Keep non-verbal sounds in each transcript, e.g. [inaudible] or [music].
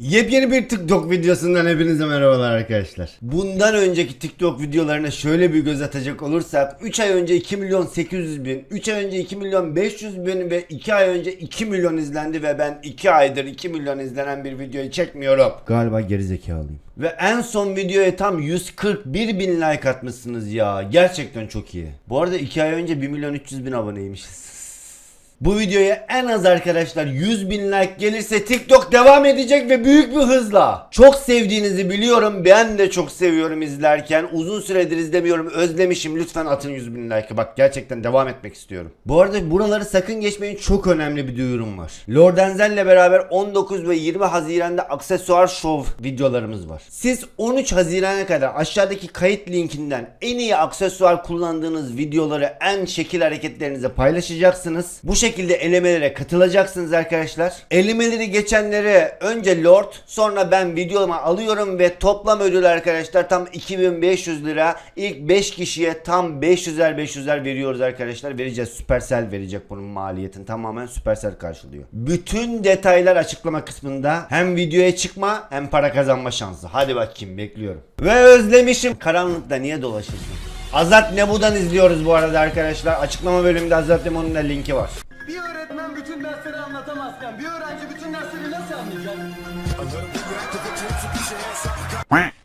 Yepyeni bir TikTok videosundan hepinize merhabalar arkadaşlar. Bundan önceki TikTok videolarına şöyle bir göz atacak olursak 3 ay önce 2 milyon 800 bin, 3 ay önce 2 milyon 500 bin ve 2 ay önce 2 milyon izlendi ve ben 2 aydır 2 milyon izlenen bir videoyu çekmiyorum. Galiba gerizekalıyım. Ve en son videoya tam 141 bin like atmışsınız ya. Gerçekten çok iyi. Bu arada 2 ay önce 1 milyon 300 bin aboneymişiz. Bu videoya en az arkadaşlar 100 bin like gelirse TikTok devam edecek ve büyük bir hızla. Çok sevdiğinizi biliyorum. Ben de çok seviyorum izlerken. Uzun süredir izlemiyorum. Özlemişim. Lütfen atın 100 bin like'ı. Bak gerçekten devam etmek istiyorum. Bu arada buraları sakın geçmeyin. Çok önemli bir duyurum var. Lord Enzel'le beraber 19 ve 20 Haziran'da aksesuar şov videolarımız var. Siz 13 Haziran'a kadar aşağıdaki kayıt linkinden en iyi aksesuar kullandığınız videoları en şekil hareketlerinize paylaşacaksınız. Bu şekilde elemelere katılacaksınız arkadaşlar. Elemeleri geçenlere önce Lord sonra ben videoma alıyorum ve toplam ödül arkadaşlar tam 2500 lira. İlk 5 kişiye tam 500'er 500'er veriyoruz arkadaşlar. Vereceğiz. Supercell verecek bunun maliyetini. Tamamen Supercell karşılıyor. Bütün detaylar açıklama kısmında. Hem videoya çıkma hem para kazanma şansı. Hadi bakayım bekliyorum. Ve özlemişim. Karanlıkta niye dolaşırsın? Azat Nebu'dan izliyoruz bu arada arkadaşlar. Açıklama bölümünde Azat Nebu'nun da linki var.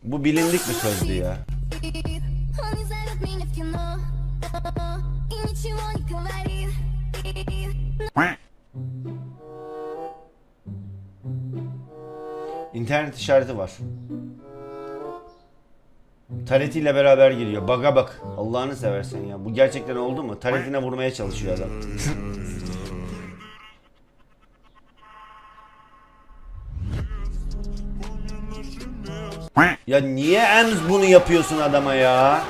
Bu bilindik bir sözdü ya. İnternet işareti var. Taretiyle beraber giriyor. Baga bak. Allah'ını seversen ya. Bu gerçekten oldu mu? Taretine vurmaya çalışıyor adam. [laughs] ya niye Ems bunu yapıyorsun adama ya?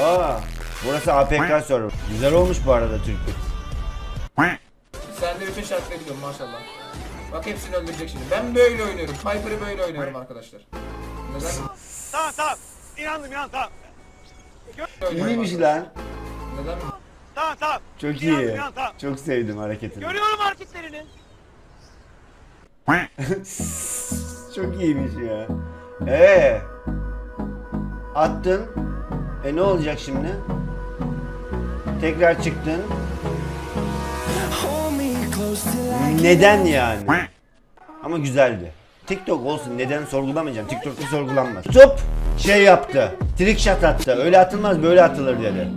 Aa, burası APK server. Güzel olmuş bu arada Türk'ü. Sen de bütün şartları biliyorum maşallah. Bak hepsini öldürecek şimdi. Ben böyle oynuyorum. Piper'ı böyle oynuyorum arkadaşlar. Neden? Tamam tamam. İnandım inandım tamam. böyle oynuyorum İyiymiş arkadaşlar? lan. Neden? Tamam tamam. Çok İnandım, iyi. inandım, tamam. Çok sevdim hareketini. Görüyorum hareketlerini. [laughs] Çok iyiymiş ya. Ee. Attın. E ne olacak şimdi? Tekrar çıktın. Neden yani? Ama güzeldi. TikTok olsun neden sorgulamayacağım. TikTok'ta sorgulanmaz. Tup şey yaptı. Trick shot attı. Öyle atılmaz böyle atılır dedi.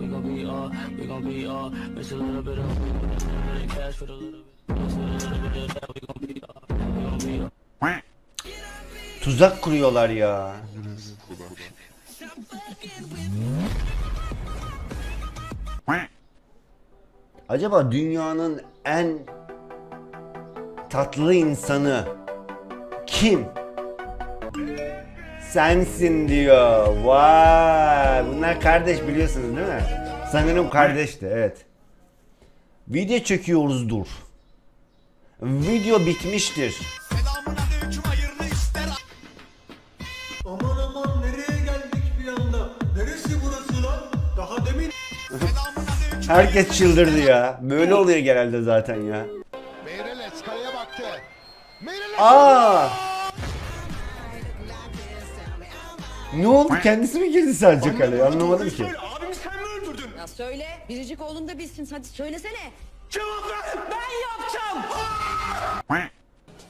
Tuzak kuruyorlar ya. Acaba dünyanın en tatlı insanı kim? Sensin diyor. Vay. Bunlar kardeş biliyorsunuz değil mi? Sanırım kardeşti evet. Video çekiyoruz dur. Video bitmiştir. Herkes çıldırdı ya. Böyle oluyor genelde zaten ya. Meireles kaleye baktı. Meireles Aa! Ne oldu? Kendisi mi girdi sadece kaleye? Anlamadım ki. abimi sen mi öldürdün? Ya söyle, biricik oğlun da bilsin. Hadi söylesene. Cevap ver. Ben yapacağım.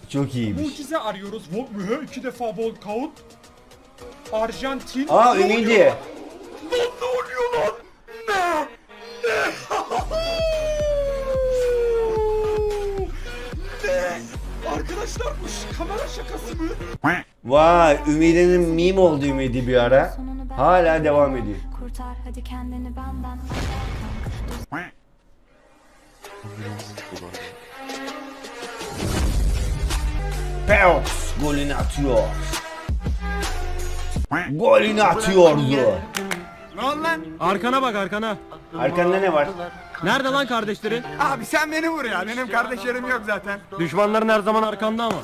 Çok iyiymiş. Mucize arıyoruz. Volt mühür iki defa bol kaut. Arjantin. Aa Ümidi. Ne oluyor lan? Kamera şakası mı? Vay Ümidi'nin meme oldu Ümidi bir ara. Hala devam ediyor. Kurtar hadi kendini benden. Pelps golünü atıyor. Golünü atıyordu. Ne oldu lan? Arkana bak arkana. Arkanda ne var? Nerede lan kardeşlerin? Abi sen beni vur ya. Benim kardeşlerim yok zaten. Düşmanların her zaman arkanda ama.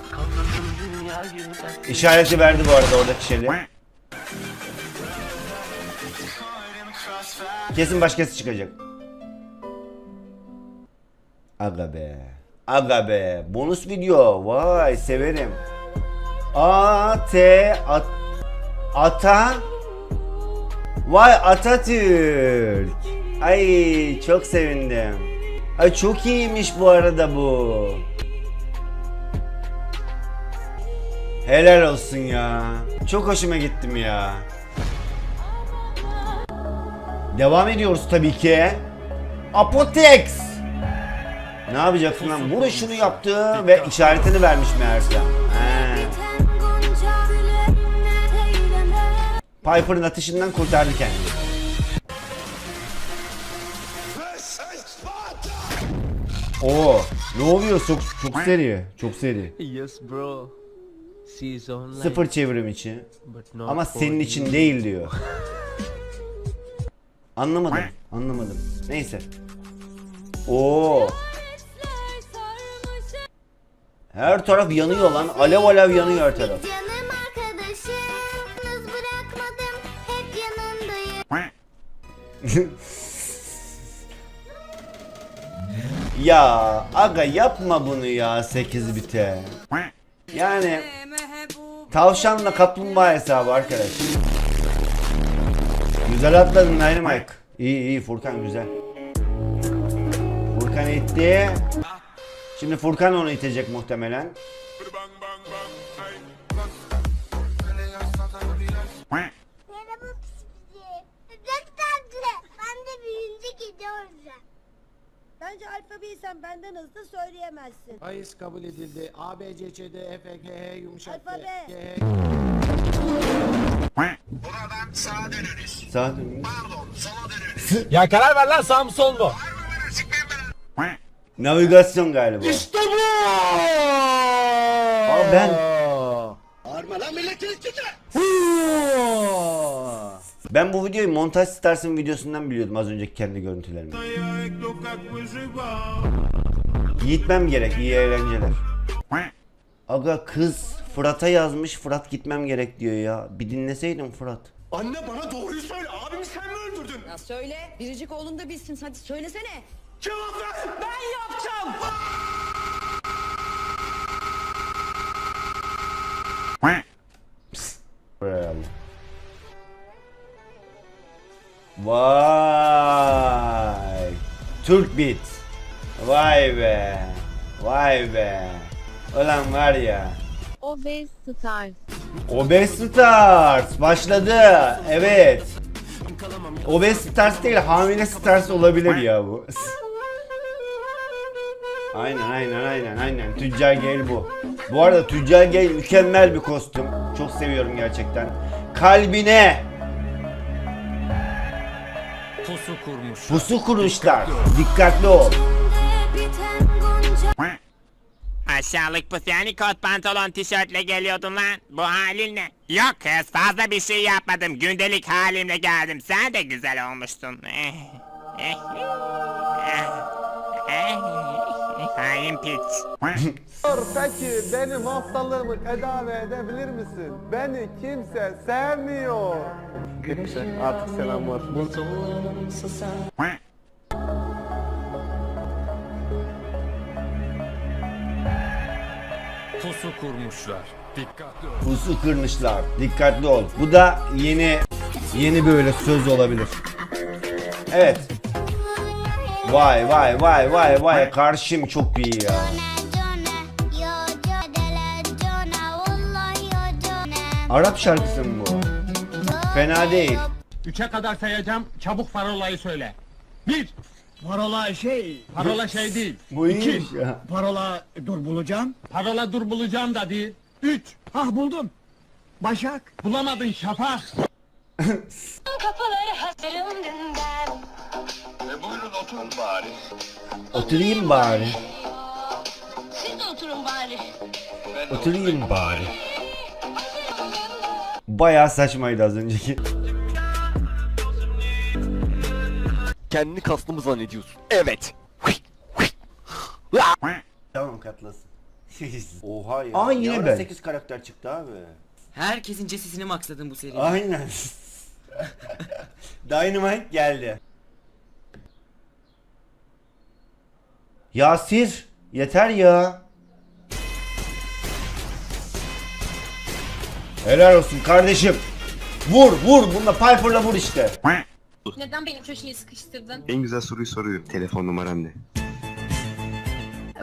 İşareti verdi bu arada oradaki şeyle. Kesin başkası çıkacak. Aga be. Aga be. Bonus video. Vay severim. A T At Ata Vay Atatürk. Ay çok sevindim. Ay çok iyiymiş bu arada bu. Helal olsun ya. Çok hoşuma gittim ya. Devam ediyoruz tabii ki. Apotex. Ne yapacaksın lan? Burada şunu yaptı ve işaretini vermiş meğersem. He. Piper'ın atışından kurtardı kendini. Oo, ne oluyor? Çok çok seri. Çok seri. Yes bro. Sıfır çevrim içi. Ama senin için değil diyor. Anlamadım. Anlamadım. Neyse. Oo. Her taraf yanıyor lan. Alev alev yanıyor her taraf. Canım arkadaşım Yalnız bırakmadım Hep yanındayım [laughs] Ya aga yapma bunu ya 8 bite. Yani tavşanla kaplumbağa hesabı arkadaş. Güzel atladın Dynamite. İyi iyi Furkan güzel. Furkan itti. Şimdi Furkan onu itecek muhtemelen. Merhaba Bebek tatlı Ben de büyüyünce gidiyorum Bence alfabeyi sen benden hızlı söyleyemezsin. Bahis kabul edildi. A, B, C, Ç, D, E, F, G, H, yumuşak G, Alfabe. G, H. Sağ dön. Ya karar ver lan sağ mı sol mu? Navigasyon galiba. İşte bu. Aa ben Ben bu videoyu Montaj Stars'ın videosundan biliyordum az önceki kendi görüntülerimi. Gitmem gerek, iyi eğlenceler. Aga kız Fırat'a yazmış, Fırat gitmem gerek diyor ya. Bir dinleseydin Fırat. Anne bana doğruyu söyle. Abimi sen mi öldürdün? Ya söyle. Biricik oğlum da bilsin. Hadi söylesene. Cevap ver. Ben yapacağım. Vay. Türk beat. Vay be. Vay be. Ulan var ya. Obez Star Obez Stars başladı. Evet. Obez Stars değil hamile Stars olabilir ya bu. Aynen aynen aynen aynen. Tüccar Gale bu. Bu arada Tüccar Gale mükemmel bir kostüm. Çok seviyorum gerçekten. Kalbine Pusu kurmuş. pusu kurmuşlar. Dikkatli ol. Aşağılık pus yani kot pantolon tişörtle geliyordun lan. Bu halin ne? Yok kız fazla bir şey yapmadım. Gündelik halimle geldim. Sen de güzel olmuştun. Eh, eh, eh, eh, Hain piç. Peki benim hastalığımı tedavi edebilir misin? Beni kimse sevmiyor. Neyse artık selam var. Pusu kurmuşlar. Dikkatli ol. Pusu kırmışlar. Dikkatli ol. Bu da yeni yeni böyle söz olabilir. Evet. Vay vay vay vay vay karşım çok iyi ya. Arap şarkısı mı bu? Fena değil. Üçe kadar sayacağım. Çabuk parolayı söyle. Bir. Parola şey. Parola şey değil. Bu iyiymiş ya. Parola dur bulacağım. Parola dur bulacağım da değil. Üç. Ah buldum. Başak. Bulamadın şafak. Kapıları oturun bari. Oturayım bari. Siz de oturun bari Oturayım bari. Bayağı saçmaydı az önceki. Kendini kaslı mı zannediyorsun? Evet. [laughs] Tamam katlasın. [laughs] Oha ya. Aa yine ben. 8 karakter çıktı abi. Herkesin cesisini maksadın bu seri. Aynen. [laughs] Dynamite geldi. Yasir. Yeter ya. Helal olsun kardeşim. Vur vur. Bunda Piper'la vur işte. Neden beni köşeye sıkıştırdın? En güzel soruyu soruyor. Telefon numaran ne?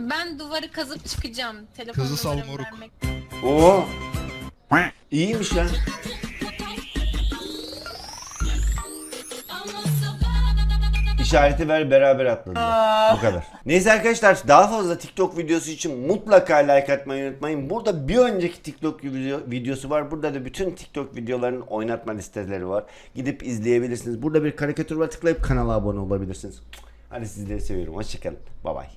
Ben duvarı kazıp çıkacağım. Telefon numaramı vermek. Oo. İyiymiş lan. İşareti ver beraber atladılar. Bu kadar. Neyse arkadaşlar daha fazla TikTok videosu için mutlaka like atmayı unutmayın. Burada bir önceki TikTok video, videosu var. Burada da bütün TikTok videoların oynatma listeleri var. Gidip izleyebilirsiniz. Burada bir karikatür var tıklayıp kanala abone olabilirsiniz. Hadi sizleri seviyorum. Hoşçakalın. Bye bye.